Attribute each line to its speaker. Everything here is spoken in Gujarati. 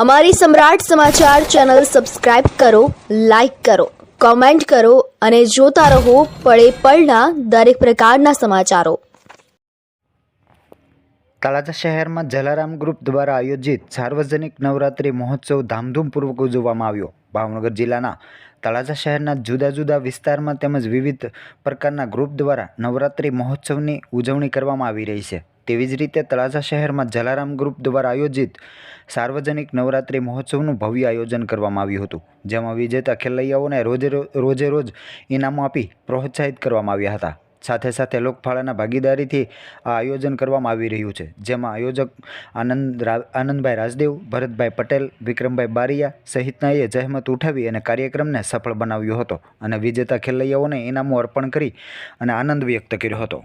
Speaker 1: અમારી સમ્રાટ સમાચાર ચેનલ સબસ્ક્રાઇબ કરો, લાઇક કરો, કોમેન્ટ કરો અને જોતા રહો પળે પળના દરેક પ્રકારના સમાચારો.
Speaker 2: તળાજા શહેરમાં જલારામ ગ્રુપ દ્વારા આયોજિત સાર્વજનિક નવરાત્રિ મહોત્સવ ધામધૂમપૂર્વક ઉજવવામાં આવ્યો. ભાવનગર જિલ્લાના તળાજા શહેરના જુદા જુદા વિસ્તારમાં તેમજ વિવિધ પ્રકારના ગ્રુપ દ્વારા નવરાત્રિ મહોત્સવની ઉજવણી કરવામાં આવી રહી છે. તેવી જ રીતે તળાજા શહેરમાં જલારામ ગ્રુપ દ્વારા આયોજિત સાર્વજનિક નવરાત્રિ મહોત્સવનું ભવ્ય આયોજન કરવામાં આવ્યું હતું, જેમાં વિજેતા ખેલૈયાઓને રોજે રોજે રોજ ઇનામો આપી પ્રોત્સાહિત કરવામાં આવ્યા હતા. સાથે સાથે લોકફાળાના ભાગીદારીથી આ આયોજન કરવામાં આવી રહ્યું છે, જેમાં આયોજક આનંદ આનંદભાઈ રાજદેવ, ભરતભાઈ પટેલ, વિક્રમભાઈ બારિયા સહિતનાએ જહેમત ઉઠાવી અને કાર્યક્રમને સફળ બનાવ્યો હતો અને વિજેતા ખેલૈયાઓને ઇનામો અર્પણ કરી અને આનંદ વ્યક્ત કર્યો હતો.